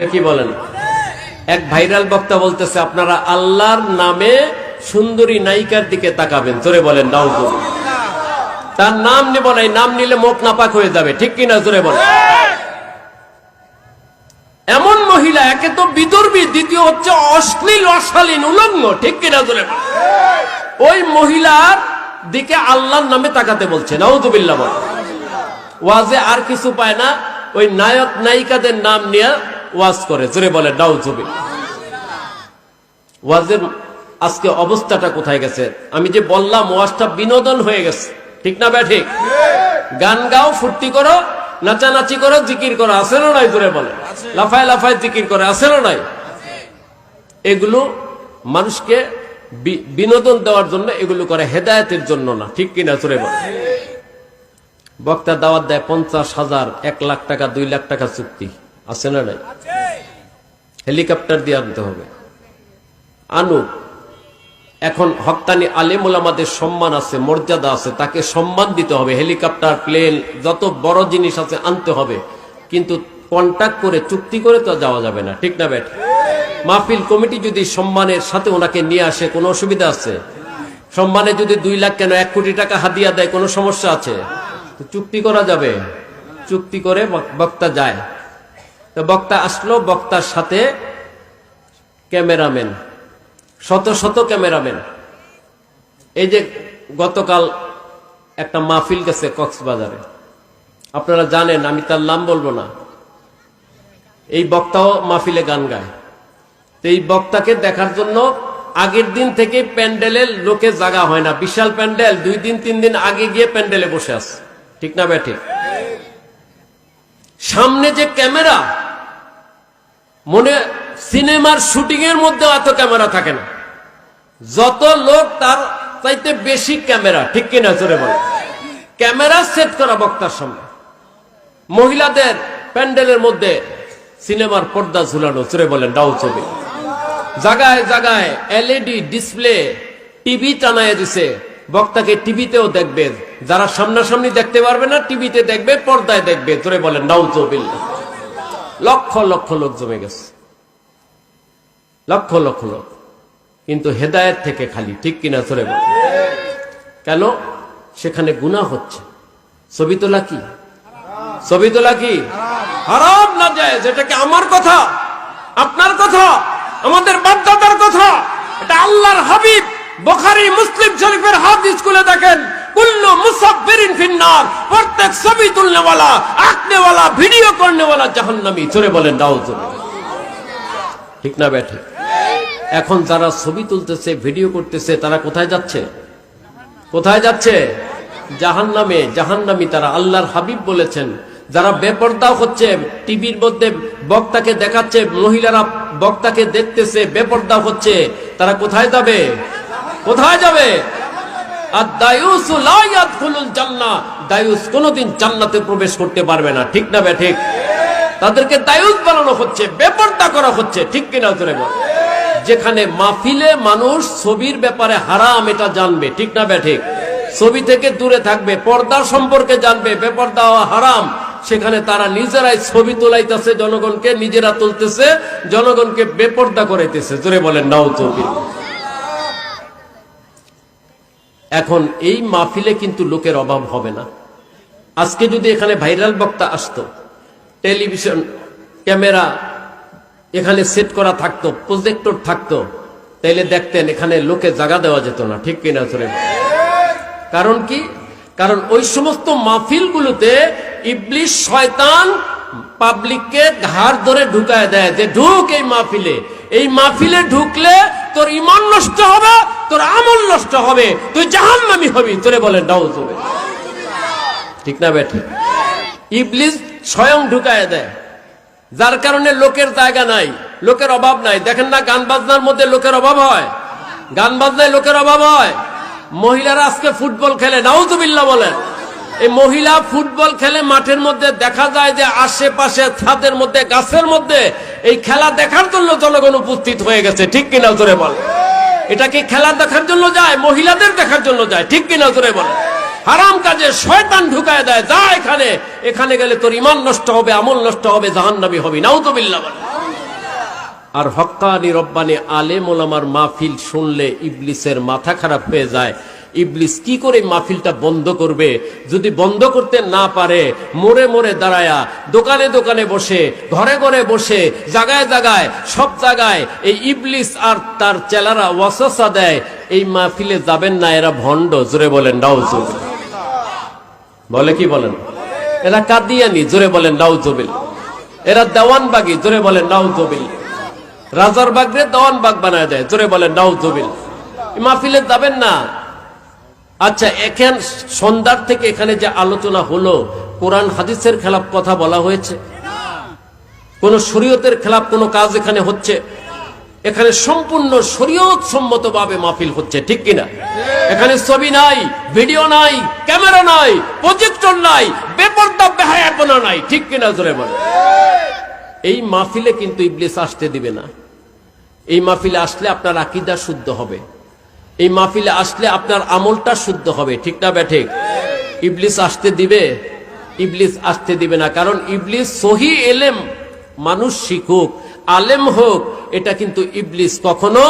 কি বলেন? এক ভাইরাল বক্তা বলতেছে, আপনারা আল্লাহর নামে সুন্দরী নায়িকার দিকে তাকাবেন। জোরে বলেন নাউজুল তার নাম নিব নাই নাম নিলে মুখ নাপাক হয়ে যাবে। ঠিক কিনা? জোরে বলেন। এমন মহিলা, একে তো বিদর্বী, দ্বিতীয় হচ্ছে অশ্লীল, অশালীন, উলঙ্গ। ঠিক কিনা? জোরে ওই মহিলার দিকে আল্লাহর নামে তাকাতে বলছে নাউজুবিল্লাহ বলে ওয়াজে আর কিছু পায় না, ওই নায়ক, নায়িকাদের নাম নিয়ে ওয়াজ করে, জোরে বলে নাউজুবি ওয়াজের আজকে অবস্থাটা কোথায় গেছে? আমি যে বললাম, ওয়াজটা বিনোদন হয়ে গেছে। ঠিক না ব্যা ঠিক? গান গাও, ফুর্তি করো, নাচানাচি করো, জিকির করো আছে না নাই, জোরে বলে লাফায় লাফায় জিকির করে আছে না নাই। এগুলো মানুষকে বিনোদন দেওয়ার জন্য এগুলো করে হেদায়েতের জন্য না, ঠিক কিনা, জোরে বলে বক্তা দাওয়াত দেয় পঞ্চাশ হাজার, এক লাখ টাকা, দুই লাখ টাকা চুক্তি। আছে না নাই? হেলিকপ্টার দিয়ে আনতে হবে। আনুক। এখন হক্তানি আলেমুল আমাদের সম্মান আছে, মর্যাদা আছে, তাকে সম্মান দিতে হবে। হেলিকপ্টার, প্লেন, যত বড় জিনিস আছে আনতে হবে। কিন্তু কন্ট্যাক্ট করে, চুক্তি করে তো যাওয়া যাবে না, ঠিক না ব্যাট? মাহফিল কমিটি যদি সম্মানের সাথে ওনাকে নিয়ে আসে, কোনো অসুবিধা আছে? সম্মানে যদি দুই লাখ কেন এক কোটি টাকা হাদিয়া দেয়, কোনো সমস্যা আছে? চুক্তি করা যাবে। চুক্তি করে বক- বক্তা যায়। তো বক্তা আসলো, বক্তার সাথে ক্যামেরাম্যান, শত শত ক্যামেরাম্যান। এই যে গতকাল একটা মাহফিল গেছে কক্সবাজারে। আপনারা জানেন, আমি তার নাম বলব না। এই বক্তাও মাহফিলে গান গায়। তো এই বক্তাকে দেখার জন্য আগের দিন থেকে প্যান্ডেলের লোকে জাগা হয় না। বিশাল প্যান্ডেল, দুই দিন, তিন দিন আগে গিয়ে প্যান্ডেলে বসে আছে। ঠিক না ব্যাঠে সামনে যে ক্যামেরা মনে সিনেমার শুটিং এর মধ্যে এত ক্যামেরা থাকে না। যত লোক তার চাইতে বেশি ক্যামেরা, ঠিক কিনা জোরে বলে ক্যামেরা সেট করা বক্তার সামনে। মহিলাদের প্যান্ডেলের মধ্যে সিনেমার পর্দা ঝুলানো চুরে বলেন ডাউ ছবি। জাগায় জাগায় এলইডি ডিসপ্লে, টিভি টানায় দিছে। বক্তাকে টিভিতেও দেখবে। যারা সামনাসামনি দেখতে পারবে না, টিভিতে দেখবে, পর্দায় দেখবে তোরে বলেন নাউজবিল লক্ষ লক্ষ লোক জমে গেছে। লক্ষ লক্ষ লোক। কিন্তু হেদায়েত থেকে খালি, ঠিক কিনা চলে কেন? সেখানে গুণা হচ্ছে। ছবি তোলা কি? ছবি তোলা কি? হারাম না যায় যেটাকে আমার কথা, আপনার কথা, আমাদের বাপদাদার কথা। এটা আল্লাহর হাবিব, বখারি, মুসলিম শরীফের হাদিস খুলে দেখেন। ছবি তুলনেওয়ালা, আঁকনেওয়ালা, ভিডিও করনেওয়ালা জাহান্নামী। চলে বলেন দাউজ ঠিক না, ব্যাঠে? এখন যারা ছবি তুলতেছে, ভিডিও করতেছে, তারা কোথায় যাচ্ছে? কোথায় যাচ্ছে? জাহান নামে জাহান নামি তারা আল্লাহর হাবিব বলেছেন। যারা বেপর্দা হচ্ছে, টিভির মধ্যে বক্তাকে দেখাচ্ছে, মহিলারা বক্তাকে দেখতেছে বেপর্দা হচ্ছে, তারা কোথায় যাবে? কোথায় যাবে? আর দায়ুস লা ইয়াদখুলুল জান্নাহ। দায়ুস কোনোদিন জান্নাতে প্রবেশ করতে পারবে না, ঠিক না ঠিক তাদেরকে দায়ুস বানানো হচ্ছে, বেপর্দা করা হচ্ছে, ঠিক কিনা বল? যেখানে মাহফিলে মানুষ ছবির ব্যাপারে হারাম এটা জানবে, ঠিক না ঠিক ছবি থেকে দূরে থাকবে, পর্দা সম্পর্কে জানবে, বেপর্দা হারাম। সেখানে তারা নিজেরাই ছবি তোলাইতেছে, জনগণকে নিজেরা তুলতেছে, জনগণকে বেপর্দা করাইতেছে, জোরে বলেন নাও ছবি এখন এই মাহফিলে কিন্তু লোকের অভাব হবে না। আজকে যদি এখানে ভাইরাল বক্তা আসতো, টেলিভিশন, ক্যামেরা, এখানে সেট করা থাকতো, প্রজেক্টর থাকতো, তাইলে দেখতেন এখানে লোকে জাগা দেওয়া যেত না, ঠিক কিনা চলে কারণ কি? কারণ ওই সমস্ত মাহফিলগুলোতে ইবলিশ, শয়তান পাবলিককে ঘাড় ধরে ঢুকায় দেয় যে, ঢুক এই মাহফিলে। এই মাহফিলে ঢুকলে তোর ইমান নষ্ট হবে, তোর আমল নষ্ট হবে, তুই জাহান্নামি হবি। তোরে বলেন ডাউজ হবে ঠিক না বেঠে? ইবলিস স্বয়ং ঢুকায় দেয়। যার কারণে লোকের জায়গা নাই, লোকের অভাব নাই। দেখেন না, গান বাজনার মধ্যে লোকের অভাব হয়? গান বাজনায় লোকের অভাব হয়? মহিলারা আজকে ফুটবল খেলে, নাউজুবিল্লাহ বলেন। এই মহিলা ফুটবল খেলে মাঠের মধ্যে দেখা যায় যে আশেপাশে ছাদের মধ্যে, গাছের মধ্যে এই খেলা দেখার জন্য জনগণ উপস্থিত হয়ে গেছে। ঠিক কিনা জোরে বল? এটা কি খেলা দেখার জন্য যায়, মহিলাদের দেখার জন্য যায়? ঠিক কিনা জোরে বল? হারাম কাজে শয়তান ঢুকায় দেয়, যা এখানে এখানে গেলে তোর ইমান নষ্ট হবে, আমল নষ্ট হবে জাহান্নাবি হবে। নাউজুবিল্লাহ বলে। আর হক্কানি রব্বানি আলেম ওলামার মাহফিল শুনলে ইবলিসের মাথা খারাপ হয়ে যায়। ইবলিস কি করে মাহফিলটা বন্ধ করবে? যদি বন্ধ করতে না পারে, মোড়ে মোড়ে দাঁড়ায়া, দোকানে দোকানে বসে, ঘরে ঘরে বসে, জায়গায় জায়গায়, সব জায়গায় এই ইবলিস আর তার চেলারা ওয়াসা দেয়, এই মাহফিলে যাবেন না, এরা ভণ্ড। জোরে বলেন নাউজুবিল বলে কি বলেন? এরা কাদিয়ানি, জোরে বলেন নাউজুবিল এরা দেওয়ানবাগি, জোরে বলেন নাউজুবিল রাজার বাগরে দেওয়ানবাগ বানায় দেয়, জোরে বলেন নাউজুবিল মাহফিলে যাবেন না আচ্ছা এখান সন্ধ্যার থেকে এখানে যে আলোচনা হলো, কোরআন হাদিসের খেলাপ কথা বলা হয়েছে। কোন শরীয়তের খেলাপ কোন কাজ এখানে হচ্ছে। এখানে সম্পূর্ণ শরীয়ত সম্মত ভাবে মাহফিল হচ্ছে, ঠিক কিনা? এখানে ছবি নাই, ভিডিও নাই, ক্যামেরা নাই, প্রজেক্টর নাই, বেপর্দা, বেহায়াপনা নাই, ঠিক কিনা জোরে বলে এই মাহফিলে কিন্তু ইবলিস আসতে দিবে না। এই মাহফিলে আসলে আপনার আকিদা শুদ্ধ হবে। এই মাহফিলে আসলে আপনার আমলটা শুদ্ধ হবে, ঠিক না ব্যাঠিক ইবলিস আসতে দিবে, ইবলিস আসতে দিবে না, কারণ ইবলিস সহি এলেম। মানুষ শিখুক, আলেম হোক, এটা কিন্তু ইবলিস কখনো